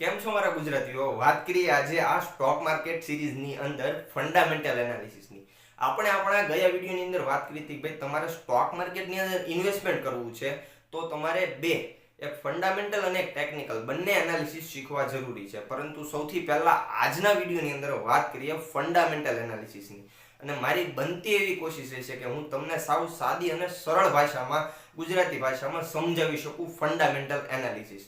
કેમ છો મારા ગુજરાતીઓ? વાત કરીએ આજે આ સ્ટોક માર્કેટ સિરીઝની અંદર ફંડામેન્ટલ એનાલિસિસની આપણે આપણા ગયા વિડીયોની અંદર વાત કરી હતી ભાઈ, તમારે સ્ટોક માર્કેટની અંદર ઇન્વેસ્ટમેન્ટ કરવું છે, તો તમારે બે, એક ફંડામેન્ટલ અને એક ટેકનિકલ બંને એનાલિસિસ શીખવા જરૂરી છે. પરંતુ સૌથી પહેલાં આજના વિડીયોની અંદર વાત કરીએ ફંડામેન્ટલ એનાલિસિસની અને મારી બનતી એવી કોશિશ રહેશે કે હું તમને સાવ સાદી અને સરળ ભાષામાં, ગુજરાતી ભાષામાં સમજાવી શકું ફંડામેન્ટલ એનાલિસિસ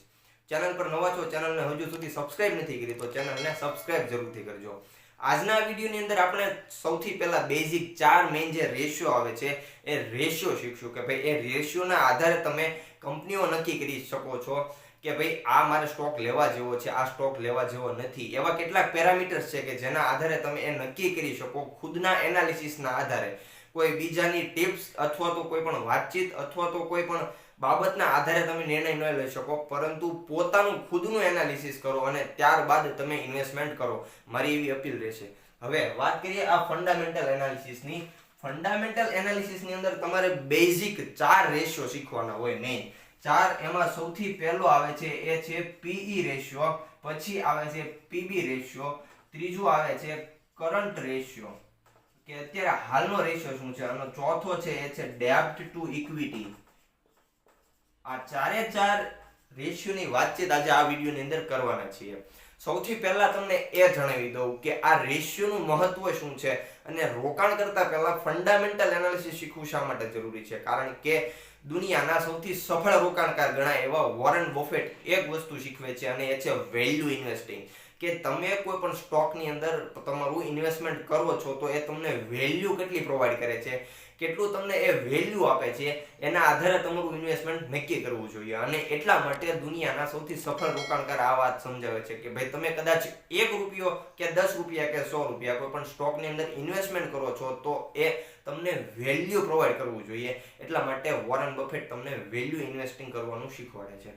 ચેનલ પર નવા છો, ચેનલને હજુ સુધી સબસ્ક્રાઇબ નથી કરી, તો ચેનલને સબસ્ક્રાઇબ જરૂરથી કરજો. આજના વિડીયોની અંદર આપણે સૌથી પહેલા બેઝિક ચાર મેઇન જે રેશિયો આવે છે, એ રેશિયો શીખશું કે ભાઈ એ રેશિયોના આધારે તમે કંપનીઓ નક્કી કરી શકો છો કે ભાઈ આ મારે સ્ટોક લેવા જેવો છે, આ સ્ટોક લેવા જેવો નથી. એવા કેટલાક પેરામીટર્સ છે કે જેના આધારે તમે એ નક્કી કરી શકો ખુદના એનાલિસિસના આધારે. કોઈ બીજાની ટિપ્સ અથવા તો કોઈ પણ વાતચીત અથવા તો કોઈ પણ બાબતના આધારે તમે નિર્ણય ન લઈ શકો, પરંતુ પોતાનું ખુદનું એનાલિસિસ કરો અને ત્યારબાદ તમે ઇન્વેસ્ટમેન્ટ કરો. મારી એવી અપીલ રહેશે. હવે વાત કરીએ આ ફંડામેન્ટલ એનાલિસિસની ફંડામેન્ટલ એનાલિસિસની અંદર તમારે બેઝિક ચાર રેશિયો શીખવાના હોય મેઇન ચાર એમાં સૌથી પહેલો આવે છે, એ છે પીઈ રેશિયો પછી આવે છે પીબી રેશિયો ત્રીજું આવે છે કરંટ રેશિયો કે અત્યારે હાલનો રેશિયો શું છે? અને ચોથો છે, એ છે ડેપ્ટ ટુ ઇક્વિટી આ ચારે ચાર રેશિયોની વાતચીત આજે આ વિડીયોની અંદર કરવાના છીએ. સૌથી પહેલા તમને એ જણાવી દઉં કે આ રેશિયોનું મહત્વ શું છે અને રોકાણ કરતા પહેલા ફંડામેન્ટલ એનાલિસિસ શીખવું શા માટે જરૂરી છે? કારણ કે દુનિયાના સૌથી સફળ રોકાણકાર ગણાય એવા વોરન બફેટ એક વસ્તુ શીખવે છે અને એ છે વેલ્યુ ઇન્વેસ્ટિંગ કે તમે કોઈ પણ સ્ટોકની અંદર તમારું ઇન્વેસ્ટમેન્ટ કરો છો તો એ તમને વેલ્યુ કેટલી પ્રોવાઈડ કરે છે? કેટલું તમને એ વેલ્યુ આપે છે, એના આધારે તમારું ઇન્વેસ્ટમેન્ટ નક્કી કરવું જોઈએ. અને એટલા માટે દુનિયાના સૌથી સફળ રોકાણકાર આ વાત સમજાવે છે કે ભાઈ તમે કદાચ એક રૂપિયો કે દસ રૂપિયા કે સો રૂપિયા કોઈ પણ સ્ટોકની અંદર ઇન્વેસ્ટમેન્ટ કરો છો, તો એ તમને વેલ્યુ પ્રોવાઈડ કરવું જોઈએ. એટલા માટે વોરન બફેટ તમને વેલ્યુ ઇન્વેસ્ટિંગ કરવાનું શીખવાડે છે.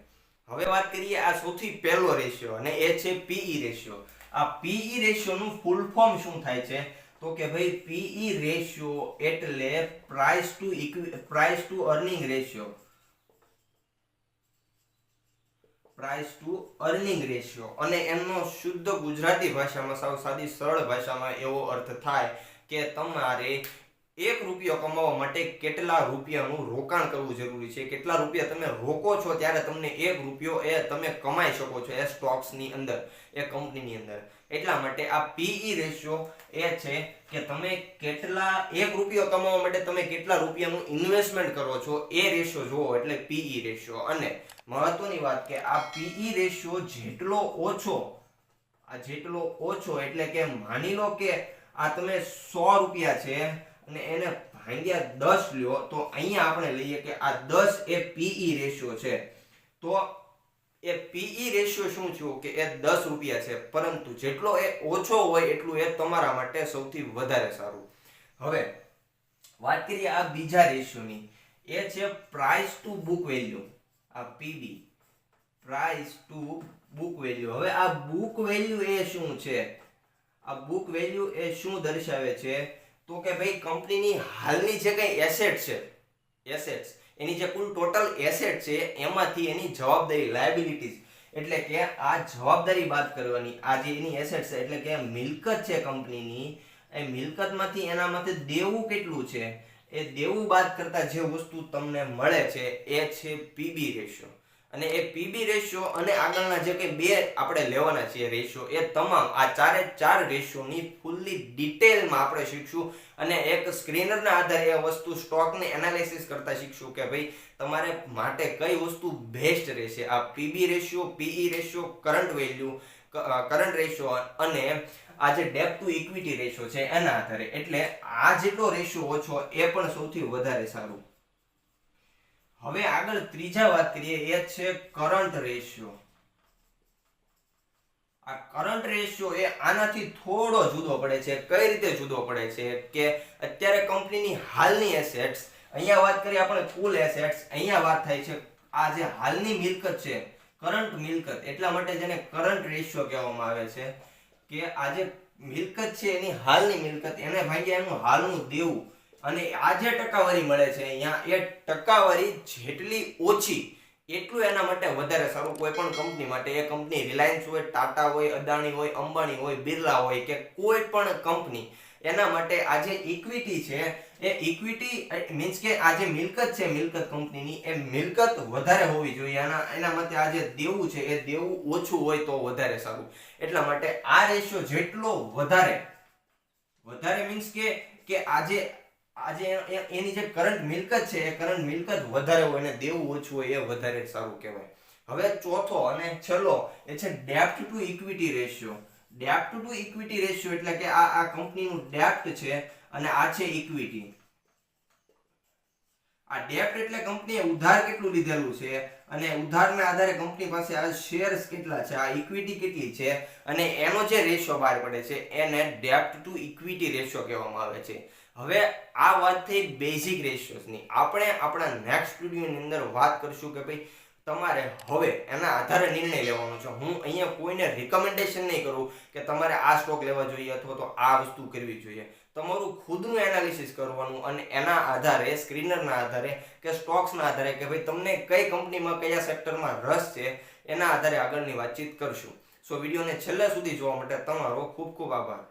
હવે વાત કરીએ આ સૌથી પહેલો રેશિયો અને એ છે પીઈ રેશિયો આ પીઈ રેશિયોનું ફૂલ ફોર્મ શું થાય છે? તો કે ભાઈ પીઈ રેશિયો એટલે price to price to earning ratio price to earning ratio અને એમનો શુદ્ધ ગુજરાતી ભાષામાં સાવ સાદી સરળ ભાષામાં એવો અર્થ થાય કે તમારે એક રૂપિયો કમાવા માટે કેટલા રૂપિયાનું રોકાણ કરવું જરૂરી છે? કેટલા રૂપિયા તમે રોકો છો ત્યારે તમને એક રૂપિયો એ તમે કમાઈ શકો છો એ સ્ટોક્સની અંદર, એ કંપનીની અંદર. એટલા માટે આ પીઈ રેશિયો એ છે કે તમે કેટલા, એક રૂપિયો કમાવા માટે તમે કેટલા રૂપિયાનું ઇન્વેસ્ટમેન્ટ કરો છો એ રેશિયો જુઓ એટલે પીઈ રેશિયો. અને મહત્વની વાત કે આ પીઈ રેશિયો જેટલો ઓછો, આ જેટલો ઓછો એટલે કે માની લો કે આ તમે સો રૂપિયા છે અને એને ભાંગ્યા દસ લ્યો, તો અહીંયા આપણે લઈએ કે આ દસ એ પીઈ રેશિયો છે. તો એ પીઈ રેશિયો શું થયું? કે એ દસ રૂપિયા છે. પરંતુ જેટલો એ ઓછો હોય એટલું એ તમારા માટે સૌથી વધારે સારું. હવે વાત કરીએ આ બીજા રેશિયોની એ છે પ્રાઇસ ટુ બુક વેલ્યુ આ PB price to book value હવે આ બુક વેલ્યુ એ શું છે? આ બુક વેલ્યુ એ શું દર્શાવે છે? તો કે ભાઈ, કંપનીની હાલની જે કંઈ એસેટ છે એસેટ્સ એની જે કુલ ટોટલ એસેટ છે, એમાંથી એની જવાબદારી લાયબિલિટીઝ એટલે કે આ જવાબદારી બાદ કરવાની, આ જે એની એસેટ છે, એટલે કે મિલકત છે કંપનીની, એ મિલકતમાંથી એનામાંથી દેવું કેટલું છે, એ દેવું બાદ કરતા જે વસ્તુ તમને મળે છે, એ છે પીબી રેશિયો અને એ પીબી રેશિયો અને આગળના જે કંઈ બે આપણે લેવાના છીએ રેશિયો એ તમામ આ ચારે ચાર રેશિયોની ફૂલ્લી ડિટેલમાં આપણે શીખશું. અને એક સ્ક્રીનરના આધારે એ વસ્તુ સ્ટોકને એનાલિસિસ કરતા શીખશું કે ભાઈ તમારે માટે કઈ વસ્તુ બેસ્ટ રહેશે. આ PB ratio PE ratio current value current ratio અને આ જે ડેપ ટુ ઇક્વિટી રેશિયો છે એના આધારે. એટલે આ જેટલો રેશિયો ઓછો એ પણ સૌથી વધારે સારું. હવે આગળ ત્રીજા વાત કરીએ, એ છે કરંટ રેશિયો આ કરંટ રેશિયો એ આનાથી થોડો જુદો પડે છે. કઈ રીતે જુદો પડે છે? કે અત્યારે કંપનીની હાલની એસેટ્સ અહીંયા વાત કરીએ આપણે કુલ એસેટ્સ અહીંયા વાત થાય છે, આ જે હાલની મિલકત છે કરંટ મિલકત, એટલા માટે જેને કરંટ રેશિયો કહેવામાં આવે છે, કે આ જે મિલકત છે, એની હાલની મિલકત, એને ભાગ્યા એનું હાલનું દેવું. અને આ જે ટકાવારી મળે છે અહીંયા, એ ટકાવારી જેટલી ઓછી, એટલું એના માટે વધારે સારું. કોઈ પણ કંપની માટે, એ કંપની રિલાયન્સ હોય ટાટા હોય અદાણી હોય અંબાણી હોય બિરલા હોય કે કોઈ પણ કંપની એના માટે આ જે ઇક્વિટી છે, એ ઇક્વિટી મીન્સ કે આ જે મિલકત છે, મિલકત કંપનીની એ મિલકત વધારે હોવી જોઈએ. એના એના માટે આ જે દેવું છે, એ દેવું ઓછું હોય તો વધારે સારું. એટલા માટે આ રેશિયો જેટલો વધારે વધારે મીન્સ કે કે આજે આજે એની જે કરંટ મિલકત છે, એ કરંટ મિલકત વધારે હોય અને દેવું ઓછું હોય એ વધારે સારું કહેવાય. હવે ચોથો અને છેલ્લો એ છે ડેપ્ટ two equity ratio ડેપ્ટ two equity ratio એટલે કે આ આ કંપનીનું ડેપ્ટ છે અને આ છે ઇક્વિટી આ ડેપ્ટ એટલે કંપનીએ ઉધાર કેટલું લીધેલું છે અને ઉધારના આધારે કંપની પાસે આ શેર્સ કેટલા છે, આ ઇક્વિટી કેટલી છે અને એનો જે રેશિયો બહાર પડે છે એને ડેપ્ટ ટુ ઇક્વિટી રેશિયો કહેવામાં આવે છે. હવે આ વાત થઈ બેઝિક રેશિયોસની આપણે આપણા નેક્સ્ટ વિડીયોની અંદર વાત કરીશું કે ભાઈ તમારે હવે એના આધારે નિર્ણય લેવાનો છે. હું અહીંયા કોઈને રિકમેન્ડેશન નહીં કરું કે તમારે આ સ્ટોક લેવા જોઈએ અથવા તો આ વસ્તુ કરવી જોઈએ. તમારું ખુદનું એનાલિસિસ કરવાનું અને એના આધારે સ્ક્રીનરના આધારે કે સ્ટોક્સના આધારે કે ભાઈ તમને કઈ કંપનીમાં કયા સેક્ટરમાં રસ છે, એના આધારે આગળની વાતચીત કરશું. સો વિડીયોને છેલ્લે સુધી જોવા માટે તમારો ખૂબ ખૂબ આભાર.